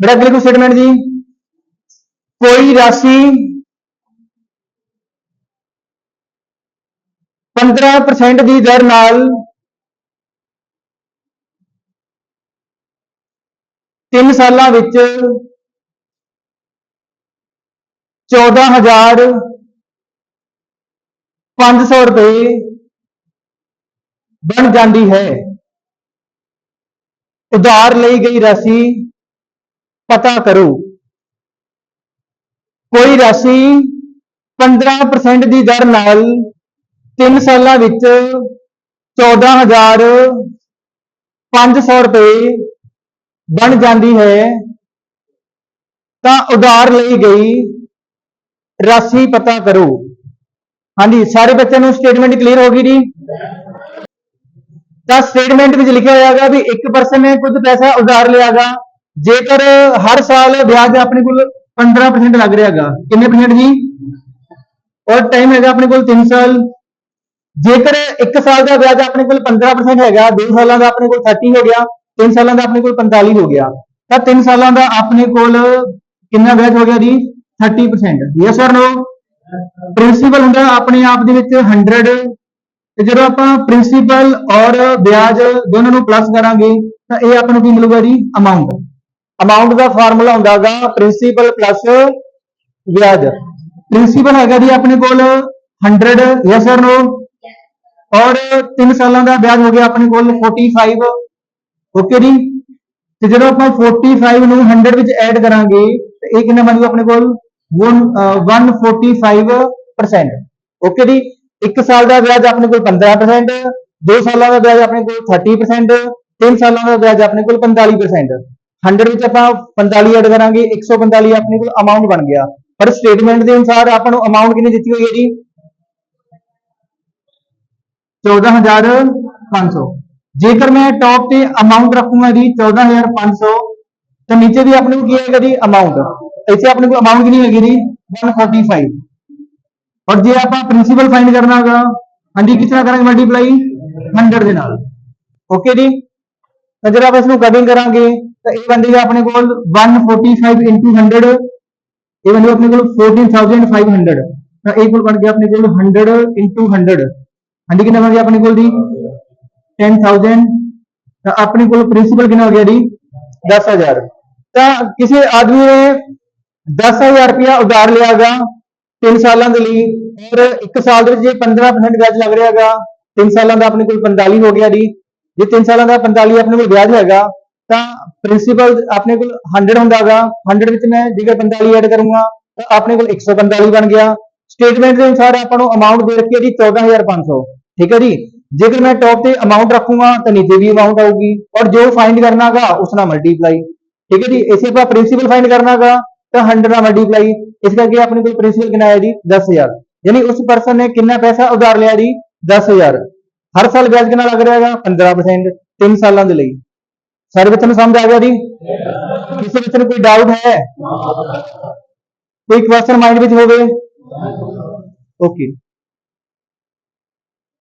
ਬੜਾ ਅਗਲੇ ਕੋ ਸਟੇਟਮੈਂਟ ਜੀ। ਕੋਈ ਰਾਸ਼ੀ 15% ਦੀ ਦਰ ਨਾਲ ਤਿੰਨ ਸਾਲਾਂ ਵਿੱਚ 14500 ਰੁਪਏ ਬਣ ਜਾਂਦੀ ਹੈ। ਉਧਾਰ ਲਈ ਗਈ ਰਾਸ਼ੀ ਪਤਾ ਕਰੋ। ਕੋਈ ਰਾਸ਼ੀ 15% ਦੀ ਦਰ ਨਾਲ 3 ਸਾਲਾਂ ਵਿੱਚ 14500 ਰੁਪਏ ਬਣ ਜਾਂਦੀ ਹੈ, ਤਾਂ ਉਧਾਰ ਲਈ ਗਈ ਰਾਸ਼ੀ ਪਤਾ ਕਰੋ। ਹਾਂਜੀ, ਸਾਰੇ ਬੱਚਿਆਂ ਨੂੰ ਸਟੇਟਮੈਂਟ ਕਲੀਅਰ ਹੋ ਗਈ ਜੀ? ਤਾਂ ਸਟੇਟਮੈਂਟ ਵਿੱਚ ਲਿਖਿਆ ਹੋਇਆਗਾ ਵੀ ਇੱਕ ਪਰਸਨ ਨੇ ਕੁਝ ਪੈਸਾ ਉਧਾਰ ਲਿਆਗਾ ਜੇਕਰ ਹਰ ਸਾਲ ਵਿਆਜ ਆਪਣੇ ਕੋਲ 15% ਲੱਗ ਰਿਹਾ ਹੈਗਾ, ਕਿੰਨੇ ਪਰਸੈਂਟ ਜੀ? ਔਰ ਟਾਈਮ ਹੈਗਾ ਆਪਣੇ ਕੋਲ 3 ਸਾਲ। ਜੇਕਰ 1 ਸਾਲ ਦਾ ਵਿਆਜ ਆਪਣੇ ਕੋਲ 15% ਹੈਗਾ 2 ਸਾਲਾਂ ਦਾ ਆਪਣੇ ਕੋਲ 30 ਹੋ ਗਿਆ 3 ਸਾਲਾਂ ਦਾ ਆਪਣੇ ਕੋਲ 45 ਹੋ ਗਿਆ, ਤਾਂ 3 ਸਾਲਾਂ ਦਾ ਆਪਣੇ ਕੋਲ ਕਿੰਨਾ ਵਿਆਜ ਹੋ ਗਿਆ ਜੀ? 30% ਯੈਸ অর ਨੋ ਪ੍ਰਿੰਸੀਪਲ ਹੁੰਦਾ ਆਪਣੇ ਆਪ ਦੇ ਵਿੱਚ 100 ਤੇ ਜਦੋਂ ਆਪਾਂ ਪ੍ਰਿੰਸੀਪਲ ਔਰ ਵਿਆਜ ਦੋਨਾਂ ਨੂੰ ਪਲੱਸ ਕਰਾਂਗੇ, ਤਾਂ ਇਹ ਆਪਾਂ ਨੂੰ ਕੀ ਮਿਲੂਗਾ ਜੀ? ਅਮਾਉਂਟ ਅਮਾਉਂਟ ਦਾ ਫਾਰਮੂਲਾ ਹੁੰਦਾਗਾ ਪ੍ਰਿੰਸੀਪਲ ਪਲੱਸ ਵਿਆਜ। ਪ੍ਰਿੰਸੀਪਲ ਹੈਗਾ ਜੀ ਆਪਣੇ ਕੋਲ 100 ਯੈਸ অর ਨੋ ਔਰ 3 ਸਾਲਾਂ ਦਾ ਵਿਆਜ ਹੋ ਗਿਆ ਆਪਣੇ ਕੋਲ 45 ਓਕੇ ਜੀ? ਤੇ ਜਦੋਂ ਆਪਾਂ 45 ਨੂੰ 100 ਵਿੱਚ ਐਡ ਕਰਾਂਗੇ ਤੇ ਇਹ ਕਿੰਨਾ ਬਣੂਗਾ ਆਪਣੇ ਕੋਲ? one, ਅਹ, 145% ਓਕੇ ਜੀ? 1 ਸਾਲ ਦਾ ਵਿਆਜ ਆਪਣੇ ਕੋਲ 15% 2 ਸਾਲਾਂ ਦਾ ਵਿਆਜ ਆਪਣੇ ਕੋਲ 30% 3 ਸਾਲਾਂ ਦਾ ਵਿਆਜ ਆਪਣੇ ਕੋਲ 45% 100 ਵਿੱਚ ਆਪਾਂ 45 ਐਡ ਕਰਾਂਗੇ 145 ਆਪਣੇ ਕੋਲ ਅਮਾਉਂਟ ਬਣ ਗਿਆ। ਪਰ ਸਟੇਟਮੈਂਟ ਦੇ ਅਨੁਸਾਰ ਆਪਾਂ ਨੂੰ ਅਮਾਉਂਟ ਕਿੰਨੀ ਦਿੱਤੀ ਹੋਈ ਹੈ ਜੀ? 14500 ਜੇਕਰ ਮੈਂ ਟੌਪ ਤੇ ਅਮਾਉਂਟ ਰੱਖੂੰਗਾ ਜੀ 14500 ਤਾਂ ਨੀਚੇ ਵੀ ਆਪਣੇ ਕੋਲ ਕੀ ਆਏਗਾ ਜੀ? ਅਮਾਉਂਟ ਇੱਥੇ ਆਪਣੇ ਕੋਲ ਅਮਾਉਂਟ ਕਿੰਨੀ ਹੈਗੀ ਜੀ? 145 ਔਰ ਜੇ ਆਪਾਂ ਪ੍ਰਿੰਸੀਪਲ ਫਾਈਂਡ ਕਰਨਾ ਹੈਗਾ, ਹਾਂਜੀ, ਕਿਸ ਤਰ੍ਹਾਂ ਕਰਾਂਗੇ ਮਲਟੀਪਲਾਈ 100 ਦੇ ਨਾਲ। ਓਕੇ ਜੀ? ਤਾਂ ਜਦੋਂ ਆਪਾਂ ਇਸ ਨੂੰ ਕਟਿੰਗ ਕਰਾਂਗੇ। ਤਾਂ ਇਹ ਬਣੇਗਾ ਆਪਣੇ ਕੋਲ 145 into 100 ਇਹ ਬਣੇਗਾ ਆਪਣੇ ਕੋਲ 14500 ਤਾਂ ਇਹ ਕੋਲ ਬਣ ਗਿਆ ਆਪਣੇ ਕੋਲ 100 into 100 ਹਾਂਜੀ, ਕਿੰਨਾ ਬਣ ਗਿਆ ਆਪਣੇ ਕੋਲ ਜੀ? 10000 ਤਾਂ ਆਪਣੇ ਕੋਲ ਪ੍ਰਿੰਸੀਪਲ ਕਿੰਨਾ ਹੋ ਗਿਆ ਜੀ? 10000 ਤਾਂ ਕਿਸੇ ਆਦਮੀ ਨੇ 10000 ਰੁਪਇਆ ਉਧਾਰ ਲਿਆਗਾ 3 ਸਾਲਾਂ ਦੇ ਲਈ, ਔਰ 1 ਸਾਲ ਦੇ ਵਿੱਚ ਜੇ 15% ਵਿਆਜ ਲੱਗ ਰਿਹਾਗਾ 3 ਸਾਲਾਂ ਦਾ ਆਪਣੇ ਕੋਲ 45 ਹੋ ਗਿਆ ਜੀ। ਜੇ 3 ਸਾਲਾਂ ਦਾ 45 ਆਪਣੇ ਕੋਲ ਵਿਆਜ ਹੈਗਾ ਤਾਂ ਪ੍ਰਿੰਸੀਪਲ ਆਪਣੇ ਕੋਲ 100 ਹੁੰਦਾਗਾ 100 ਵਿੱਚ ਮੈਂ ਜੇਕਰ 45 ਐਡ ਕਰੂੰਗਾ, ਤਾਂ ਆਪਣੇ ਕੋਲ 145 ਬਣ ਗਿਆ। ਸਟੇਟਮੈਂਟ ਦੇ ਅਨੁਸਾਰ ਆਪਾਂ ਨੂੰ ਅਮਾਉਂਟ ਦੇ ਰੱਖੀ ਹੈ ਜੀ 14500 ਠੀਕ ਹੈ ਜੀ? ਜੇਕਰ ਮੈਂ ਟੌਪ ਤੇ ਅਮਾਉਂਟ ਰੱਖੂੰਗਾ, ਤਾਂ ਨੀਚੇ ਵੀ ਅਮਾਉਂਟ ਆਊਗੀ। ਔਰ ਜੋ ਫਾਈਂਡ ਕਰਨਾਗਾ ਉਸ ਨਾਲ ਮਲਟੀਪਲਾਈ ਠੀਕ ਹੈ ਜੀ? ਇਸੇ ਆਪਾਂ ਪ੍ਰਿੰਸੀਪਲ ਫਾਈਂਡ ਕਰਨਾਗਾ ਤਾਂ 100 ਨਾਲ ਮਲਟੀਪਲਾਈ ਇਸ ਕਰਕੇ ਆਪਣੇ ਕੋਲ ਪ੍ਰਿੰਸੀਪਲ ਕਿੰਨਾ ਆਇਆ ਜੀ? 10000 ਯਾਨੀ ਉਸ ਪਰਸਨ ਨੇ ਕਿੰਨਾ ਪੈਸਾ ਉਧਾਰ ਲਿਆ ਜੀ? 10000 ਹਰ ਸਾਲ ਵਿਆਜ ਕਿੰਨਾ ਲੱਗ ਰਿਹਾ ਹੈਗਾ? 15% 3 ਸਾਲਾਂ ਦੇ ਲਈ। ਸਾਰੇ ਬੱਚਿਆਂ ਨੂੰ ਸਮਝ ਆ ਗਿਆ ਜੀ? ਕਿਸੇ ਬੱਚੇ ਨੂੰ ਕੋਈ ਡਾਊਟ ਹੈ? ਕੋਈ ਕੁਐਸਚਨ ਮਾਈਂਡ ਵਿੱਚ ਹੋਵੇ? ਓਕੇ